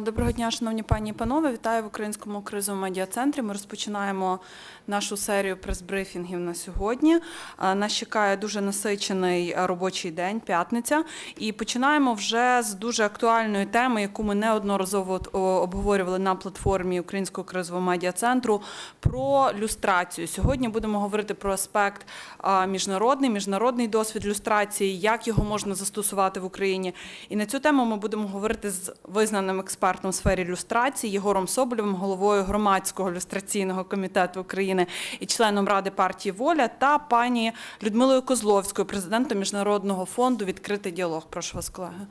Доброго дня, шановні пані і панове. Вітаю в українському кризовому медіа-центрі. Ми розпочинаємо нашу серію прес-брифінгів на сьогодні. Нас чекає дуже насичений робочий день, п'ятниця. І починаємо вже з дуже актуальної теми, яку ми неодноразово обговорювали на платформі Українського кризового медіа-центру про люстрацію. Сьогодні будемо говорити про аспект міжнародний, міжнародний досвід люстрації, як його можна застосувати в Україні. І на цю тему ми будемо говорити з визнаним експертом в сфері люстрації Єгором Соболєвим, головою громадського люстраційного комітету України і членом ради партії Воля, та пані Людмилою Козловською, президентом міжнародного фонду Відкритий діалог. Прошу вас, колеги.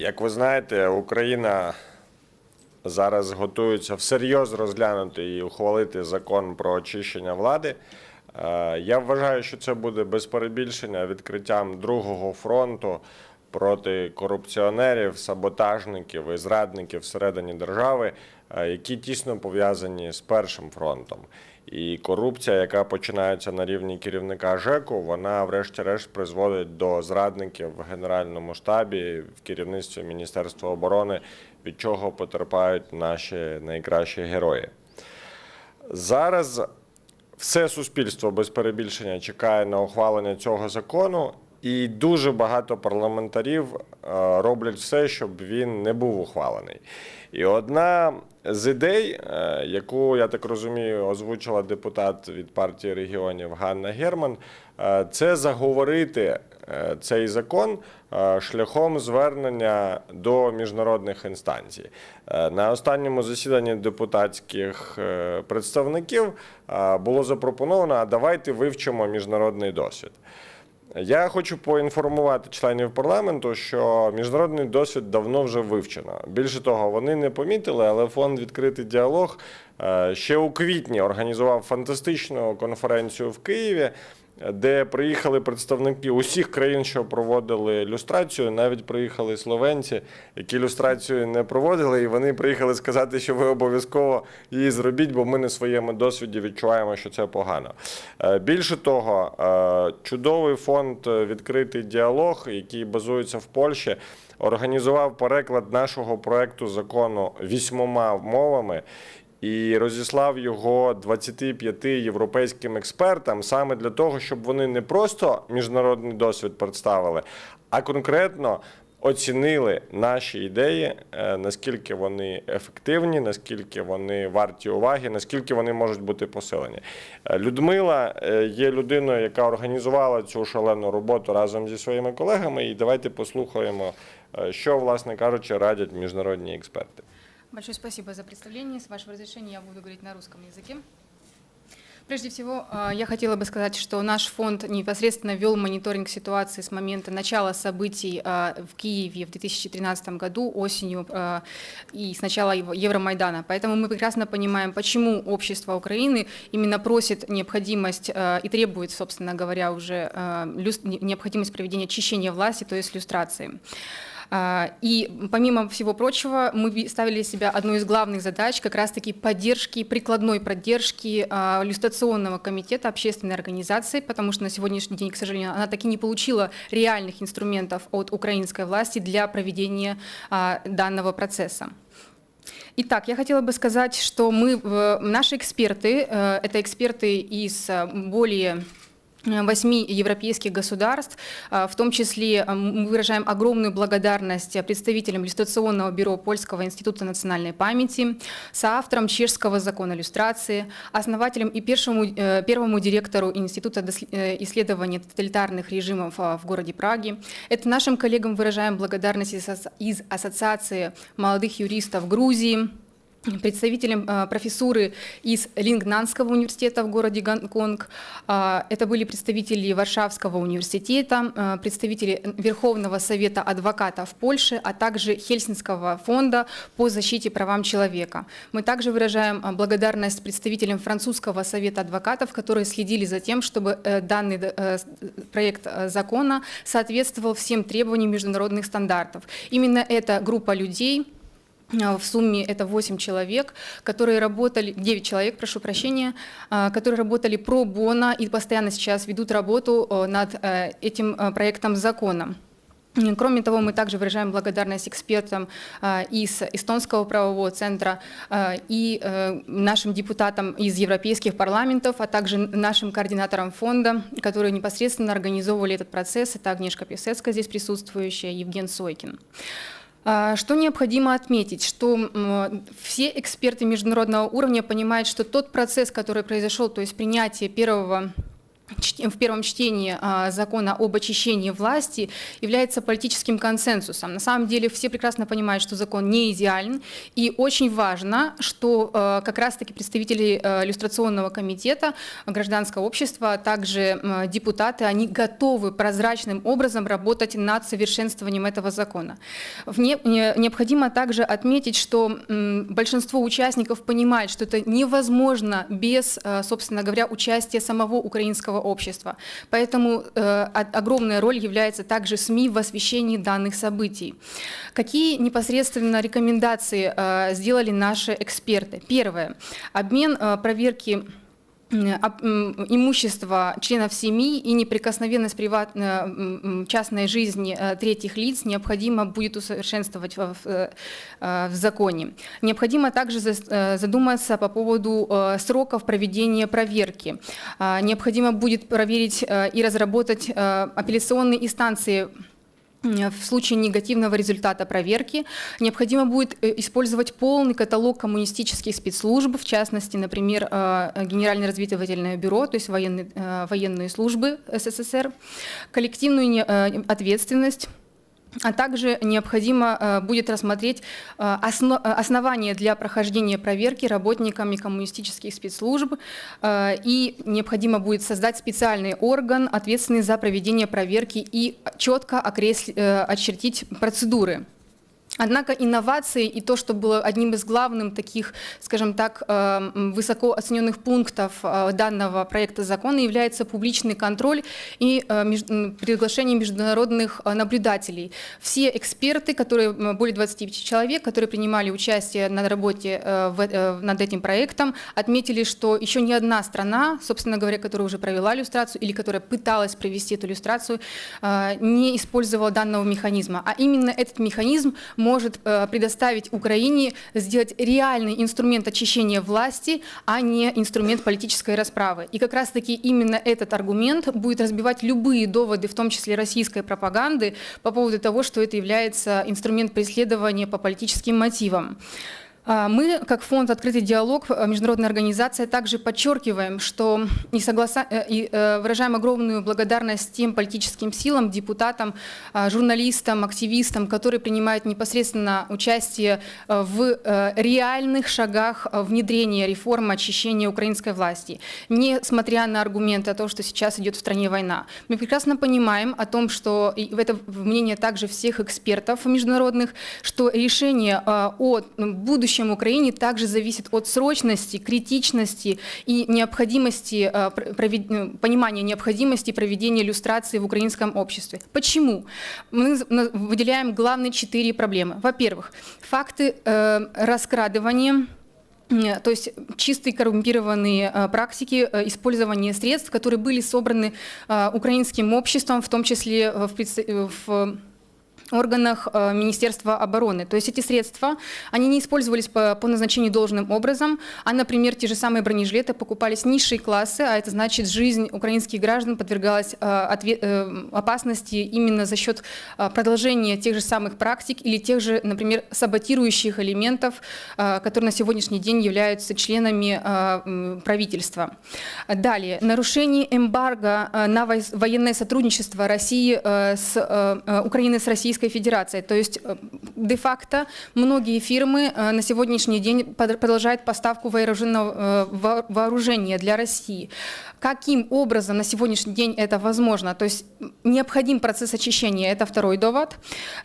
Як ви знаєте, Україна зараз готується всерйоз розглянути і ухвалити закон про очищення влади. Е, Я вважаю, що це буде без перебільшення відкриттям другого фронту проти корупціонерів, саботажників і зрадників всередині держави, е, які тісно пов'язані з першим фронтом. І корупція, яка починається на рівні керівника ЖЕКу, вона, врешті-решт, призводить до зрадників в генеральному штабі, в керівництві Міністерства оборони, від чого потерпають наші найкращі герої. Зараз все суспільство без перебільшення чекає на ухвалення цього закону, і дуже багато парламентарів е, роблять все, щоб він не був ухвалений. І одна з ідей, е, яку я так розумію, озвучила депутат від партії регіонів Ганна Герман, е, це заговорити цей закон шляхом звернення до міжнародних інстанцій. На останньому засіданні депутатських представників було запропоновано: а давайте вивчимо міжнародний досвід. Я хочу поінформувати членів парламенту, що міжнародний досвід давно вже вивчено. Більше того, вони не помітили, але фонд відкритий діалог е, ще у квітні організував фантастичну конференцію в Києві, де приїхали представники усіх країн, що проводили люстрацію. Навіть приїхали словенці, які люстрацію не проводили, і вони приїхали сказати, що ви обов'язково її зробіть, бо ми на своєму досвіді відчуваємо, що це погано. Е, Більше того, е, чудовий фонд е, відкритий діалог, який базується в Польщі. Організував переклад нашого проекту закону вісьмома мовами і розіслав його 25 європейським експертам саме для того, щоб вони не просто міжнародний досвід представили, а конкретно оцінили наші ідеї, е, наскільки вони ефективні, наскільки вони варті уваги, наскільки вони можуть бути посилені. Е, Людмила е, є людиною, яка організувала цю шалену роботу разом зі своїми колегами. І давайте послухаємо, що, власне кажучи, радять міжнародні експерти. Большое спасибо за представление. С вашего разрешения я буду говорить на русском языке. Прежде всего, э, я хотела бы сказать, что наш фонд непосредственно вел мониторинг ситуации с момента начала событий э, в Киеве в 2013 году, осенью э, и с начала Евромайдана. Поэтому мы прекрасно понимаем, почему общество Украины именно просит необходимость и требует, собственно говоря, уже необходимость проведения очищения власти, то есть люстрации. А, И помимо всего прочего, мы ви- ставили себе одну из главных задач как раз-таки поддержки, прикладной поддержки а, иллюстрационного комитета общественной организации, потому что на сегодняшний день, к сожалению, она таки не получила реальных инструментов от украинской власти для проведения а, данного процесса. Итак, я хотела бы сказать, что мы, наши эксперты, э, это эксперты из э, более восьми европейских государств. А, В том числе э, мы выражаем огромную благодарность э, представителям иллюстрационного бюро Польского института национальной памяти, соавторам чешского закона иллюстрации, основателям и первому, э, первому директору Института дос- э, исследования тоталитарных режимов а, в городе Праге. Это нашим коллегам выражаем благодарность из ас- из Ассоциации молодых юристов Грузии, представителям э, профессуры из Лингнанского университета в городе Гонконг. А, Это были представители Варшавского университета, э, представители Верховного совета адвокатов Польши, а также Хельсинского фонда по защите правам человека. Мы также выражаем благодарность представителям Французского совета адвокатов, которые следили за тем, чтобы э, данный э, проект э, закона соответствовал всем требованиям международных стандартов. Именно эта группа людей А, В сумме это 8 человек, которые работали, 9 человек, прошу прощения, а, которые работали про бона и постоянно сейчас ведут работу э, над э, этим э, проектом закона. Кроме того, мы также выражаем благодарность экспертам из Эстонского правового центра и э, нашим депутатам из европейских парламентов, а также нашим координаторам фонда, которые непосредственно организовывали этот процесс. Это Агнешка Писецкая здесь присутствующая, Евген Сойкин. А, Что необходимо отметить, что м, все эксперты международного уровня понимают, что тот процесс, который произошел, то есть принятие первого чт- в первом чтении а, закона об очищении власти является политическим консенсусом. На самом деле все прекрасно понимают, что закон не идеален, и очень важно, что э, как раз-таки представители э, иллюстрационного комитета гражданского общества, а также депутаты, они готовы прозрачным образом работать над совершенствованием этого закона. Необходимо также отметить, что большинство участников понимает, что это невозможно без, собственно говоря, участия самого украинского общества. Поэтому э, о- огромная роль является также СМИ в освещении данных событий. Какие непосредственно рекомендации э, сделали наши эксперты? Первое. Обмен э, проверки м, об- м, имущества членов семьи и неприкосновенность приват- э, м, м, частной жизни э, третьих лиц необходимо будет усовершенствовать в, в, э, э, в законе. Необходимо также зас- э, задуматься по поводу э, сроков проведения проверки. А, Необходимо будет проверить э, и разработать э, апелляционные инстанции М, в случае негативного результата проверки необходимо будет э, использовать полный каталог коммунистических спецслужб, в частности, например, э, Генеральное разведывательное бюро, то есть военные, э, военные службы СССР, коллективную не- э, ответственность, а также необходимо э, будет рассмотреть э, осно- э, основания для прохождения проверки работниками коммунистических спецслужб, э, и необходимо будет создать специальный орган, ответственный за проведение проверки и четко окресли- э, очертить процедуры. Однако инновации и то, что было одним из главных таких, скажем так, э, высоко оцененных пунктов э, данного проекта закона является публичный контроль и э, приглашение международных наблюдателей. Все эксперты, которые более 25 человек, которые принимали участие на работе над этим проектом, отметили, что еще ни одна страна, собственно говоря, которая уже провела иллюстрацию или которая пыталась провести эту иллюстрацию, не использовала данного механизма. А именно этот механизм может э, предоставить Украине сделать реальный инструмент очищения власти, а не инструмент политической расправы. И как раз-таки именно этот аргумент будет разбивать любые доводы, в том числе российской пропаганды, по поводу того, что это является инструмент преследования по политическим мотивам. А, Мы, как фонд «Открытый диалог», э, международная организация, также подчеркиваем, что и, согласа... э, и э, выражаем огромную благодарность тем политическим силам, депутатам, а, журналистам, активистам, которые принимают непосредственно участие э, в э, реальных шагах э, внедрения реформ очищения украинской власти, несмотря на аргументы о том, что сейчас идет в стране война. Мы прекрасно понимаем о том, что и это мнение также всех экспертов международных, что решение э, о будущем Украины также зависит от срочности, критичности и необходимости, э, э, понимания необходимости проведения иллюстрации в украинском обществе. Почему? Мы выделяем главные четыре проблемы. Во-первых, факты э, раскрадывания то есть чистые коррумпированные практики использования средств, которые были собраны украинским обществом, в том числе в, в органах э, Министерства обороны. То есть эти средства, они не использовались по, по назначению должным образом, а, например, те же самые бронежилеты покупались низшие классы, а это значит, жизнь украинских граждан подвергалась э, э, опасности именно за счет продолжения тех же самых практик или тех же, например, саботирующих элементов, которые на сегодняшний день являются членами правительства. Далее, нарушение эмбарго на военное сотрудничество России с Украины с Российской Федерацией. То есть э, де-факто многие фирмы э, на сегодняшний день продолжают поставку э, во- вооружения для России. Каким образом на сегодняшний день это возможно? То есть необходим процесс очищения, это второй довод.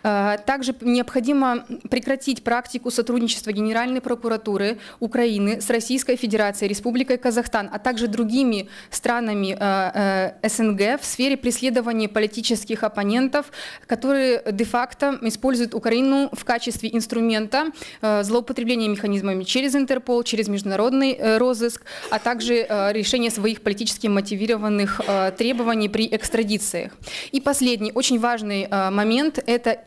Также необходимо прекратить практику сотрудничества Генеральной прокуратуры Украины с Российской Федерацией, Республикой Казахстан, а также другими странами СНГ в сфере преследования политических оппонентов, которые де-факто использует Украину в качестве инструмента э, злоупотребления механизмами через Интерпол, через международный э, розыск, а также э, решение своих политически мотивированных требований при экстрадициях. И последний, очень важный момент – это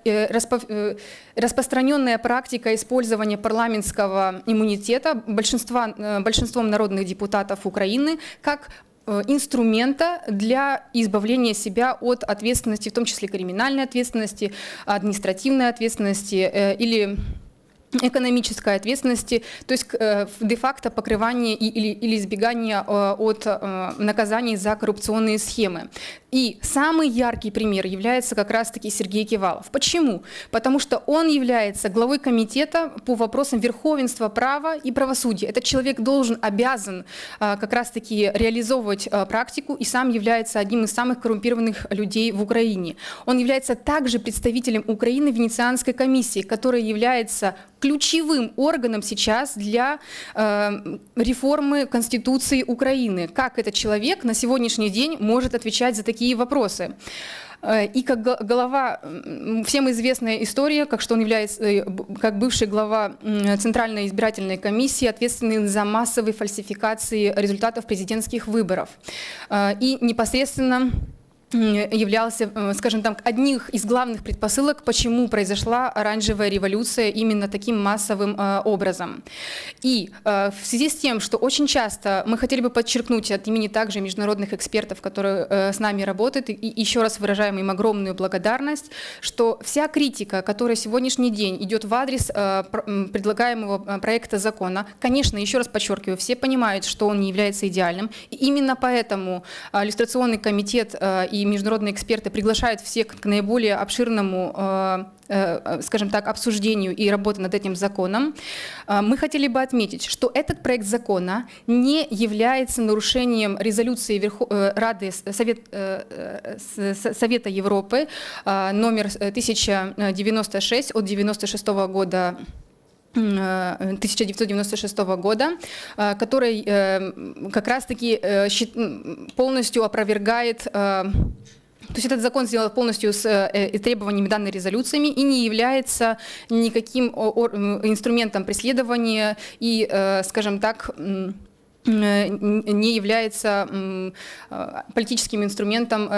распространенная практика использования парламентского иммунитета большинства, большинством народных депутатов Украины как инструмента для избавления себя от ответственности, в том числе криминальной ответственности, административной ответственности э, или экономической ответственности, то есть э, де-факто покрывание или, или избегание э, от э, наказаний за коррупционные схемы. И самый яркий пример является как раз-таки Сергей Кивалов. Почему? Потому что он является главой комитета по вопросам верховенства права и правосудия. Этот человек должен, обязан как раз-таки реализовывать практику и сам является одним из самых коррумпированных людей в Украине. Он является также представителем Украины в Венецианской комиссии, которая является ключевым органом сейчас для э, реформы Конституции Украины. Как этот человек на сегодняшний день может отвечать за такие вопросы? Э, И как глава, всем известная история, как что он является, э, как бывший глава Центральной избирательной комиссии, ответственный за массовые фальсификации результатов президентских выборов. Э, И непосредственно являлся, э, скажем так, одних из главных предпосылок, почему произошла оранжевая революция именно таким массовым э, образом. И э, в связи с тем, что очень часто мы хотели бы подчеркнуть от имени также международных экспертов, которые с нами работают, и еще раз выражаем им огромную благодарность, что вся критика, которая сегодняшний день идет в адрес предлагаемого проекта закона, конечно, еще раз подчеркиваю, все понимают, что он не является идеальным, и именно поэтому иллюстрационный комитет э, и международные эксперты приглашают всех к наиболее обширному э, э, скажем так, обсуждению и работе над этим законом, э, мы хотели бы отметить, что этот проект закона не является нарушением резолюции Верхо- э, Рады С- Совет, э, э, С- С- Совета Европы э, номер 1096 от 96 года э, 1996 года, э, который э, как раз-таки э, полностью опровергает э, то есть этот закон сделан полностью с э, требованиями данной резолюциями и не является никаким инструментом преследования и, э, скажем так, э, не является э, политическим инструментом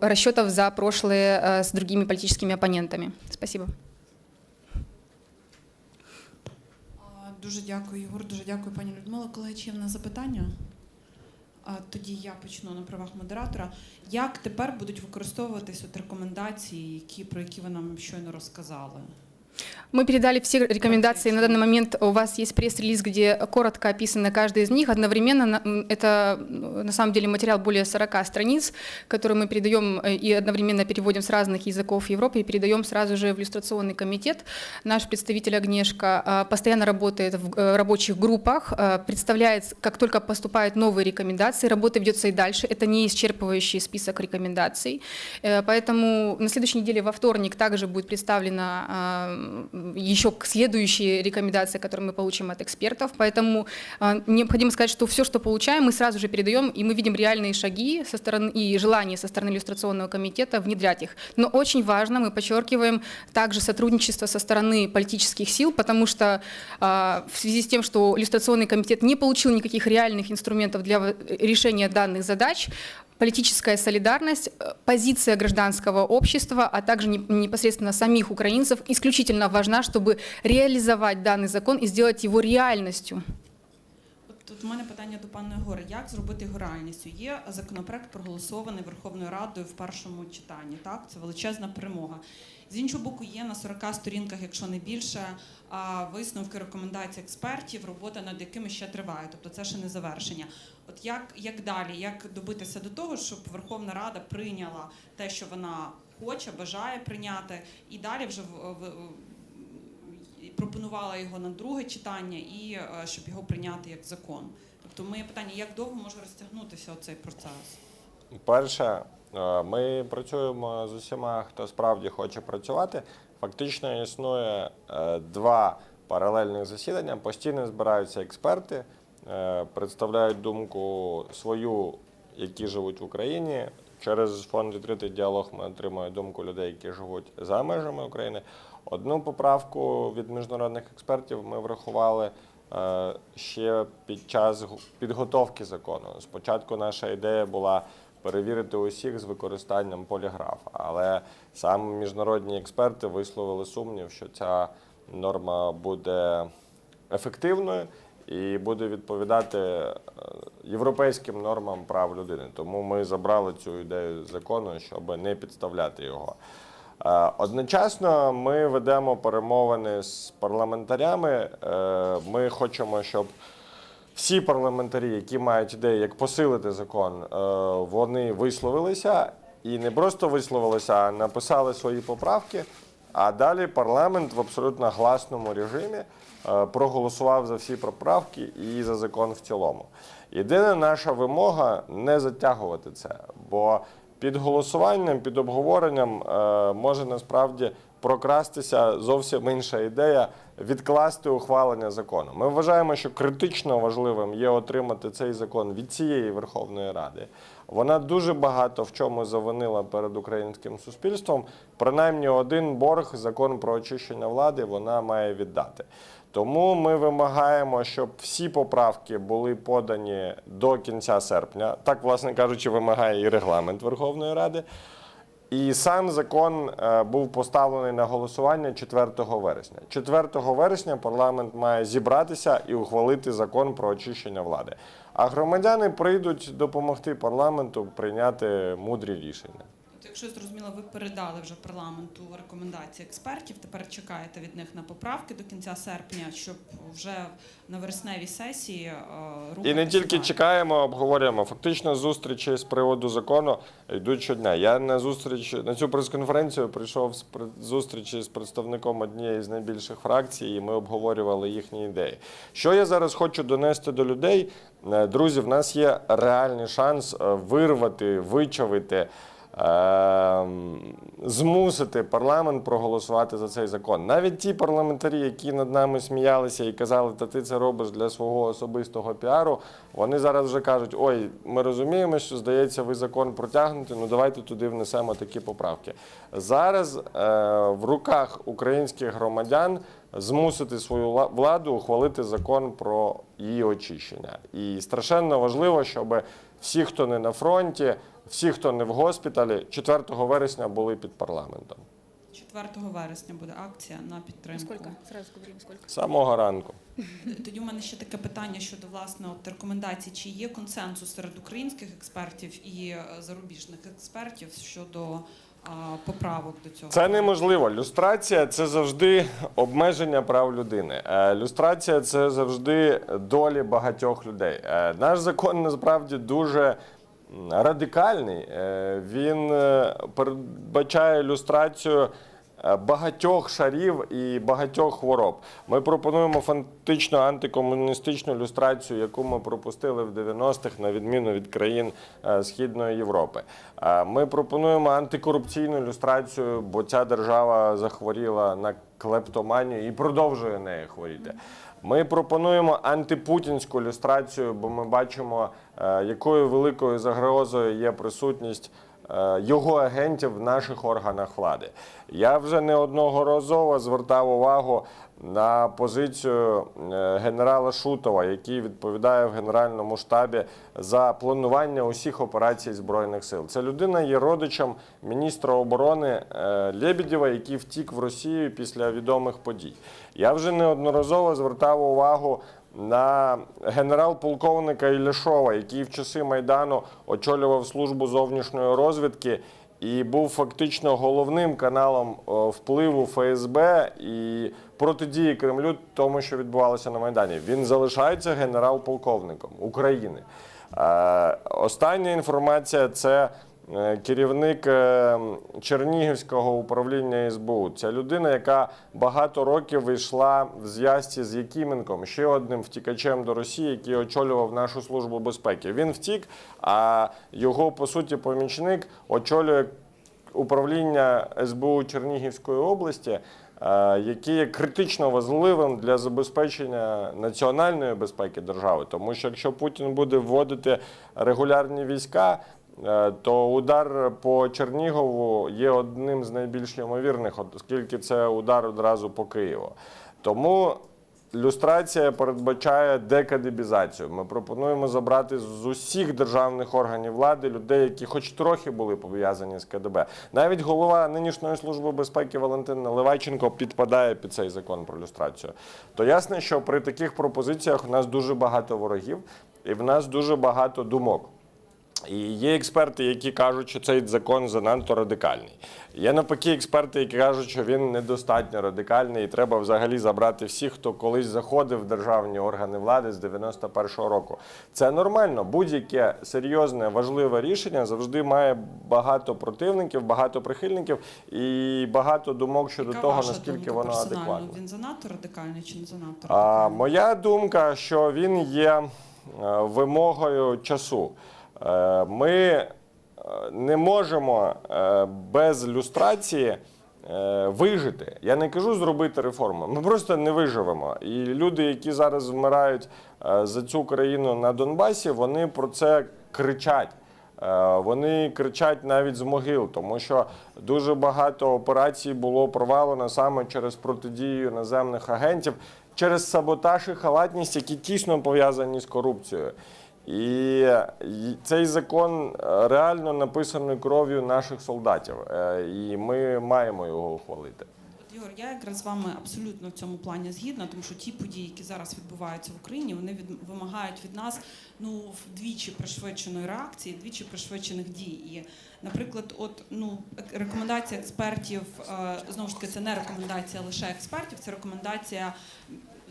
расчетов за прошлое э, с другими политическими оппонентами. Спасибо. Дуже дякую, Єгор. Дуже дякую, пані Людмила. Колеги, чи є в нас запитання? А, Тоді я почну на правах модератора. Як тепер будуть використовуватись от рекомендації, які, про які ви нам щойно розказали? Мы передали все рекомендации. На данный момент у вас есть пресс-релиз, где коротко описаны каждый из них. Одновременно это на самом деле материал более 40 страниц, который мы передаем э, и одновременно переводим с разных языков Европы и передаем сразу же в иллюстрационный комитет. Наш представитель Агнешка а, постоянно работает в э, рабочих группах, а, представляет, как только поступают новые рекомендации, работа ведется и дальше. Это не исчерпывающий список рекомендаций. Э, Поэтому на следующей неделе во вторник также будет представлена а, еще к- следующие рекомендации, которые мы получим от экспертов. Поэтому а, необходимо сказать, что все, что получаем, мы сразу же передаем, и мы видим реальные шаги со стороны и желание со стороны иллюстрационного комитета внедрять их. Но очень важно, мы подчеркиваем, также сотрудничество со стороны политических сил, потому что а, в связи с тем, что иллюстрационный комитет не получил никаких реальных инструментов для в- решения данных задач, политическая солидарность, э, позиция гражданского общества, а также не- непосредственно самих украинцев исключительно важна, чтобы реализовать данный закон и сделать его реальностью. От тут в мене питання до пана Єгора. Як зробити його реальністю? Є законопроект проголосований Верховною Радою в першому читанні. Так, це величезна перемога. З іншого боку, є на 40 сторінках, якщо не більше, висновки рекомендацій експертів, робота над якими ще триває. Тобто це ще не завершення. От як, як далі, як добитися до того, щоб Верховна Рада прийняла те, що вона хоче, бажає прийняти, і далі вже в, пропонувала його на друге читання і е, щоб його прийняти як закон. Тобто, моє питання: як довго може розтягнутися цей процес? Перше, ми працюємо з усіма, хто справді хоче працювати. Фактично існує е, два паралельних засідання. Постійно збираються експерти, е, представляють думку свою які живуть в Україні. Через фонд відкритий діалог ми отримуємо думку людей, які живуть за межами України. Одну поправку від міжнародних експертів ми врахували е, ще під час підготовки закону. Спочатку наша ідея була перевірити усіх з використанням поліграфа, але саме міжнародні експерти висловили сумнів, що ця норма буде ефективною і буде відповідати е, європейським нормам прав людини. Тому ми забрали цю ідею закону, щоб не підставляти його. Е, Одночасно ми ведемо перемовини з парламентарями. Е, Ми хочемо, щоб всі парламентарі, які мають ідеї, як посилити закон, е, вони висловилися і не просто висловилися, а написали свої поправки. А далі парламент в абсолютно гласному режимі е, проголосував за всі поправки і за закон в цілому. Єдина наша вимога не затягувати це, бо під голосуванням, під обговоренням е, може насправді прокрастися зовсім інша ідея відкласти ухвалення закону. Ми вважаємо, що критично важливим є отримати цей закон від цієї Верховної Ради. Вона дуже багато в чому завинила перед українським суспільством. Принаймні один борг, закон про очищення влади, вона має віддати. Тому ми вимагаємо, щоб всі поправки були подані до кінця серпня. Так, власне кажучи, вимагає і регламент Верховної Ради. І сам закон е, був поставлений на голосування 4 вересня. 4 вересня парламент має зібратися і ухвалити закон про очищення влади. А громадяни прийдуть допомогти парламенту прийняти мудрі рішення. Якщо я зрозуміла, ви передали вже парламенту рекомендації експертів. Тепер чекаєте від них на поправки до кінця серпня, щоб вже на вересневій сесії е, рухатися І не тільки чекаємо, обговорюємо. Фактично зустрічі з приводу закону йдуть щодня. Я на зустріч на цю прес-конференцію прийшов з зустрічі з представником однієї з найбільших фракцій, і ми обговорювали їхні ідеї. Що я зараз хочу донести до людей? Е, Друзі, в нас є реальний шанс е, вирвати, вичавити. Ем, Змусити парламент проголосувати за цей закон. Навіть ті парламентарі, які над нами сміялися і казали, та ти це робиш для свого особистого піару, вони зараз вже кажуть: ой, ми розуміємо, що здається, ви закон протягнете, ну давайте туди внесемо такі поправки. Зараз е, в руках українських громадян змусити свою владу ухвалити закон про її очищення. І страшенно важливо, щоб всі, хто не на фронті, всі, хто не в госпіталі, 4 вересня були під парламентом. 4 вересня буде акція на підтримку. Скільки? Сразу говоримо, скільки? Самого ранку. Тоді у мене ще таке питання щодо власне от рекомендацій. Чи є консенсус серед українських експертів і е, зарубіжних експертів щодо поправок до цього? Це неможливо. Люстрація це завжди обмеження прав людини. Е, Люстрація це завжди долі багатьох людей. Е, Наш закон насправді дуже радикальний. Е, Він передбачає люстрацію. Е, Багатьох шарів і багатьох хвороб. Ми пропонуємо фактично антикомуністичну люстрацію, яку ми пропустили в 90-х, на відміну від країн е, Східної Європи. Е, Ми пропонуємо антикорупційну люстрацію, бо ця держава захворіла на клептоманію і продовжує нею хворіти. Ми пропонуємо антипутінську люстрацію, бо ми бачимо, якою великою загрозою є присутність його агентів в наших органах влади. Я вже неодноразово звертав увагу на позицію е, генерала Шутова, який відповідає в Генеральному штабі за планування усіх операцій Збройних сил. Ця людина є родичем міністра оборони е, Лебедєва, який втік в Росію після відомих подій. Я вже неодноразово звертав увагу на генерал-полковника Ілляшова, який в часи Майдану очолював службу зовнішньої розвідки і був фактично головним каналом впливу ФСБ і протидії Кремлю тому, що відбувалося на Майдані. Він залишається генерал-полковником України. Е, Остання інформація це е, керівник е, Чернігівського управління СБУ. Це людина, яка багато років йшла в зв'язці з Якименком, ще одним втікачем до Росії, який очолював нашу службу безпеки. Він втік, а його по суті помічник очолює управління СБУ Чернігівської області. е, який є критично важливим для забезпечення національної безпеки держави. Тому що якщо Путін буде вводити регулярні війська, е, то удар по Чернігову є одним з найбільш ймовірних, оскільки це удар одразу по Києву. Тому люстрація передбачає декадебізацію. Ми пропонуємо забрати з усіх державних органів влади людей, які хоч трохи були пов'язані з КДБ. Навіть голова нинішньої служби безпеки Валентин Наливайченко підпадає під цей закон про люстрацію. То ясно, що при таких пропозиціях у нас дуже багато ворогів і в нас дуже багато думок. І є експерти, які кажуть, що цей закон занадто радикальний. Є навпаки експерти, які кажуть, що він недостатньо радикальний, і треба взагалі забрати всіх, хто колись заходив в державні органи влади з 91-го року. Це нормально. Будь-яке серйозне, важливе рішення завжди має багато противників, багато прихильників і багато думок щодо Яка того, ваша наскільки думка воно персонально? адекватне. Він занадто радикальний чи не занадто А, моя думка, що він є е, вимогою часу. Е, Ми е, не можемо е, без люстрації вижити. Я не кажу зробити реформу. Ми просто не виживемо. І люди, які зараз вмирають за цю країну на Донбасі, вони про це кричать. Вони кричать навіть з могил, тому що дуже багато операцій було провалено саме через протидію наземних агентів, через саботаж і халатність, які тісно пов'язані з корупцією. І цей закон е, реально написаний кров'ю наших солдатів, Е, і ми маємо його ухвалити. Ігор, я якраз з вами абсолютно в цьому плані згідна, тому що ті події, які зараз відбуваються в Україні, вони від, вимагають від нас ну вдвічі пришвидшеної реакції, вдвічі пришвидшених дій. І, наприклад, от ну ек- рекомендація експертів е, знову ж таки, це не рекомендація лише експертів, це рекомендація.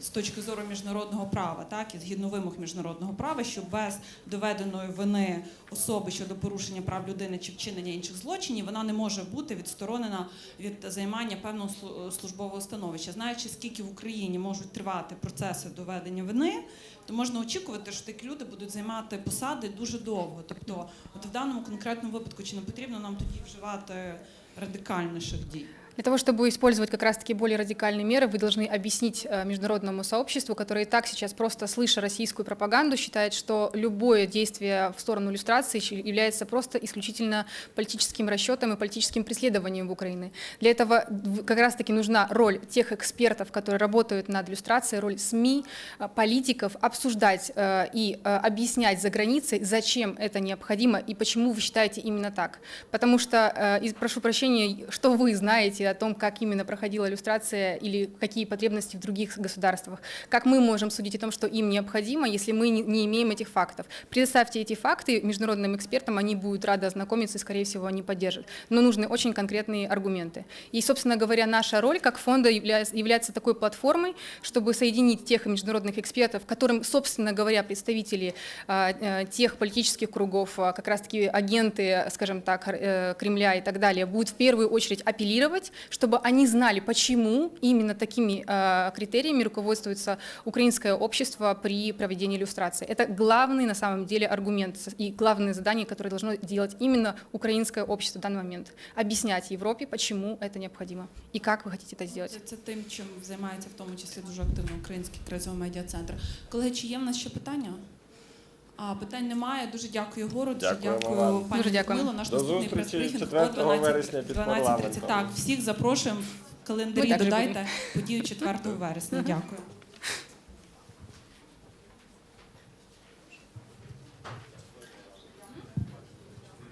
З точки зору міжнародного права, так і згідно вимог міжнародного права, що без доведеної вини особи щодо порушення прав людини чи вчинення інших злочинів, вона не може бути відсторонена від займання певного слу- службового становища. Знаючи, скільки в Україні можуть тривати процеси доведення вини, то можна очікувати, що такі люди будуть займати посади дуже довго. Тобто, от в даному конкретному випадку, чи не потрібно нам тоді вживати радикальніших дій? Для того, чтобы использовать как раз-таки более радикальные меры, вы должны объяснить э, международному сообществу, которое и так сейчас просто слыша российскую пропаганду, считает, что любое действие в сторону иллюстрации является просто исключительно политическим расчетом и политическим преследованием в Украине. Для этого как раз-таки нужна роль тех экспертов, которые работают над иллюстрацией, роль СМИ, э, политиков, обсуждать э, и объяснять за границей, зачем это необходимо и почему вы считаете именно так. Потому что, прошу прощения, что вы знаете о том, как именно проходила иллюстрация или какие потребности в других государствах. Как мы можем судить о том, что им необходимо, если мы не, имеем этих фактов? Предоставьте эти факты международным экспертам, они будут рады ознакомиться и, скорее всего, они поддержат. Но нужны очень конкретные аргументы. И, собственно говоря, наша роль как фонда является, является такой платформой, чтобы соединить тех международных экспертов, которым, собственно говоря, представители а, э, тех политических кругов, а, как раз-таки агенты, скажем так, э, Кремля и так далее, будут в первую очередь апеллировать, чтобы они знали, почему именно такими а, критериями руководствуется украинское общество при проведении иллюстрации. Это главный на самом деле аргумент и главное задание, которое должно делать именно украинское общество в данный момент. Объяснять Европе, почему это необходимо и как вы хотите это сделать. Це, це тим, чим займається в тому числі дуже активно Український кризовий медіа-центр. Колеги, чи є в нас ще питання? А питань немає. Дуже дякую Єгору, дуже дякую вам. пані Дуже дякую. Людмило. Наш До наступний зустрічі прес-брифінг 4 о 12 вересня під 12.30. парламентом. Так, всіх запрошуємо в Ми календарі. також Додайте подію 4 вересня. Дякую.